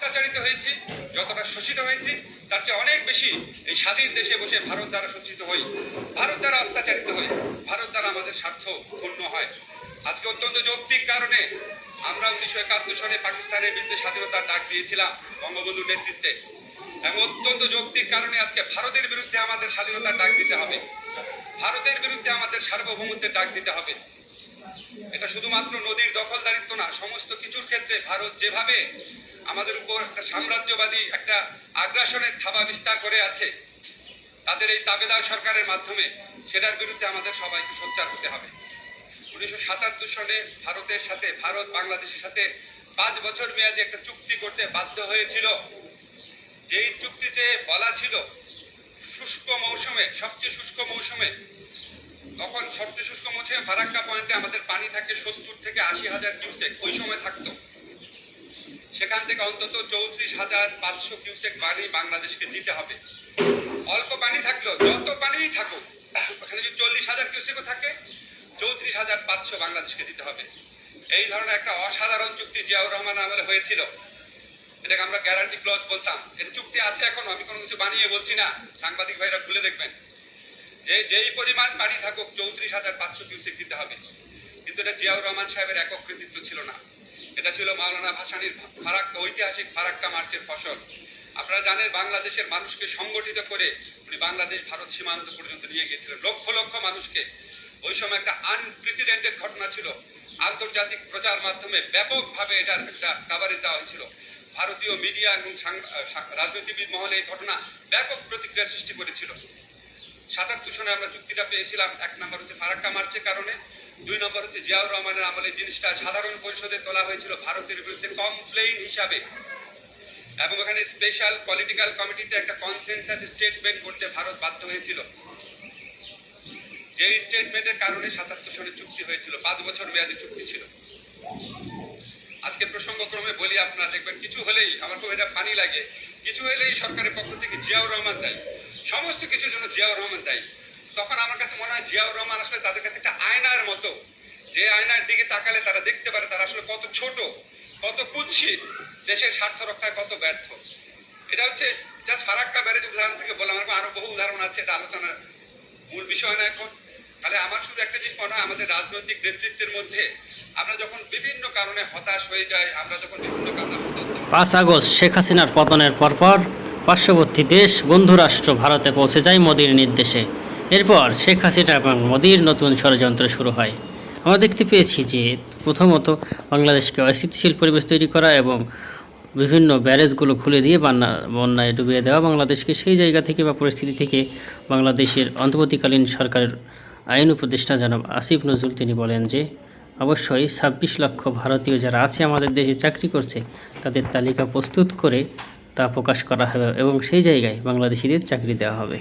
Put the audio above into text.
অত্যাচারিত হয়েছি, যতটা শোষিত হয়েছি, তার চেয়ে অনেক বেশি এই স্বাধীন দেশে বসে ভারত দ্বারা শোষিত হই, ভারত দ্বারা অত্যাচারিত হই, ভারত দ্বারা আমাদের স্বার্থ পূর্ণ হয়। আজকে অত্যন্ত যৌক্তিক কারণে আমরা উনিশশো একাত্তর সনে পাকিস্তানের বিরুদ্ধে স্বাধীনতার ডাক দিয়েছিলাম বঙ্গবন্ধুর নেতৃত্বে। এবং অত্যন্ত যৌক্তিক কারণে আজকে ভারতের বিরুদ্ধে আমাদের স্বাধীনতার ডাক দিতে হবে। ভারতের বিরুদ্ধে আমাদের সার্বভৌমত্বের ডাক দিতে হবে। এটা শুধুমাত্র নদীর দখলদারিত্ব না, সমস্ত কিছুর ক্ষেত্রে ভারত যেভাবে আমাদের উপর একটা সাম্রাজ্যবাদী, একটা আগ্রাসনের থাবা বিস্তার করে আছে। তাদের এই তাবেদার সরকারের মাধ্যমে সেটার বিরুদ্ধে আমাদের সবাইকে সোচ্চার হতে হবে। উনিশশো সাতাত্তর সনে ভারতের সাথে, ভারত বাংলাদেশের সাথে পাঁচ বছর মেয়াদী একটা চুক্তি করতে বাধ্য হয়েছিল। যেই চুক্তিতে বলা ছিল, শুষ্ক মৌসুমে, সবচেয়ে শুষ্ক মৌসুমে, তখন সবচেয়ে শুষ্ক মৌসুমে ফারাক্কা পয়েন্টে আমাদের পানি থাকে সত্তর থেকে আশি হাজার কিউসেক, ওই সময় থাকতো। সেখান থেকে অন্তত চৌত্রিশ হাজার পাঁচশো কিউসেক পানি বাংলাদেশকে দিতে হবে। অল্প পানি থাকল যত পানিই থাকুক ওখানে যদি চল্লিশ হাজার কিউসেকও থাকে, চৌত্রিশ হাজার পাঁচশো বাংলাদেশকে দিতে হবে। এই ধরনের একটা অসাধারণ চুক্তি জিয়াউর রহমান আমলে হয়েছিল। এটাকে আমরা গ্যারান্টি ক্লজ বলতাম। এটা চুক্তি আছে এখন, আমি কোনো কিছু বানিয়ে বলছি না। সাংবাদিক ভাইরা খুলে দেখবেন। যে যেই পরিমাণ পানি থাকুক, চৌত্রিশ হাজার পাঁচশো কিউসেক দিতে হবে। কিন্তু এটা জিয়াউর রহমান সাহেবের একক কৃতিত্ব ছিল না। এটা ছিল মাওলানা ভাসানির ফারাক্কা ঐতিহাসিক ফারাক্কা মার্চের ফসল। আপনারা জানেন বাংলাদেশের মানুষকে সংগঠিত করে উনি বাংলাদেশ, ভারত সীমান্ত পর্যন্ত নিয়ে গিয়েছিলেন। লক্ষ লক্ষ মানুষকে। ওই সময় একটা আনপ্রেসিডেন্টেড ঘটনা ছিল। আন্তর্জাতিক প্রচার মাধ্যমে ব্যাপকভাবে এটার একটা কাভারেজ দেওয়া হয়েছিল। ভারতীয় মিডিয়া এবং রাজনীতিবিদ মহলে এই ঘটনা ব্যাপক প্রতিক্রিয়া সৃষ্টি করেছিল। সাতাত্তর সনে আমরা চুক্তিটা পেয়েছিলাম। এক নম্বর হচ্ছে ফারাক্কা মার্চের কারণে। দুই নম্বর হচ্ছে জিয়াউর রহমানের আমলে জিনিসটা সাধারণ পরিষদে তোলা হয়েছিল, ভারতের বিরুদ্ধে কমপ্লেইন হিসাবে। এবং ওখানে স্পেশাল পলিটিক্যাল কমিটিতে একটা কনসেনসাস স্টেটমেন্ট করতে ভারত বাধ্য হয়েছিল। যে স্টেটমেন্টের কারণে সাতাত্তর সনে চুক্তি হয়েছিল, পাঁচ বছর মেয়াদী চুক্তি ছিল। আজকে প্রসঙ্গক্রমে বলি, আপনারা দেখবেন, কিছু হলেই, আমার খুব এটা ফানি লাগে, কিছু হলেই সরকারের পক্ষ থেকে জিয়াউর রহমান দায়ী। সমস্ত কিছুর জন্য জিয়াউর রহমান দায়ী। তখন আমার কাছে মনে হয় জিয়াউর রহমান আসলে তাদের কাছে একটা মতো যে আয়নার দিকে তাকালে তারা দেখতে পারে তারা আসলে কত ছোট, কত কুৎসিত। দেশের স্বার্থ রক্ষায় কত ব্যর্থ। এটা হচ্ছে জাস্ট ফারাক্কা ব্যারেজ উদাহরণ থেকে বললাম, এরকম আরও বহু উদাহরণ আছে, এটা আলোচনার মূল বিষয় না এখন। তাহলে আমার শুধু একটা জিনিস মনে হয়, আমাদের রাজনৈতিক নেতৃত্বের মধ্যে আমরা যখন বিভিন্ন কারণে হতাশ হয়ে যাই, আমরা যখন বিভিন্ন কারণে পাঁচ আগস্ট, শেখ হাসিনার পতনের পরপর পার্শ্ববর্তী দেশ বন্ধুরাষ্ট্র ভারতে পৌঁছে যায় মোদির নির্দেশে। এরপর শেখ হাসিনা এবং মোদির নতুন ষড়যন্ত্র শুরু হয়। আমরা দেখতে পেয়েছি যে প্রথমত বাংলাদেশকে অস্থিতিশীল পরিবেশ তৈরি করা এবং বিভিন্ন ব্যারেজগুলো খুলে দিয়ে বন্যা বন্যায় ডুবিয়ে দেওয়া বাংলাদেশকে সেই জায়গা থেকে বা পরিস্থিতি থেকে বাংলাদেশের অন্তর্বর্তীকালীন সরকারের আইন উপদেষ্টা জনাব আসিফ নজরুল তিনি বলেন যে, অবশ্যই ছাব্বিশ লক্ষ ভারতীয় যারা আছে আমাদের দেশে চাকরি করছে, তাদের তালিকা প্রস্তুত করে তা প্রকাশ করা হবে এবং সেই জায়গায় বাংলাদেশিদের চাকরি দেওয়া হবে।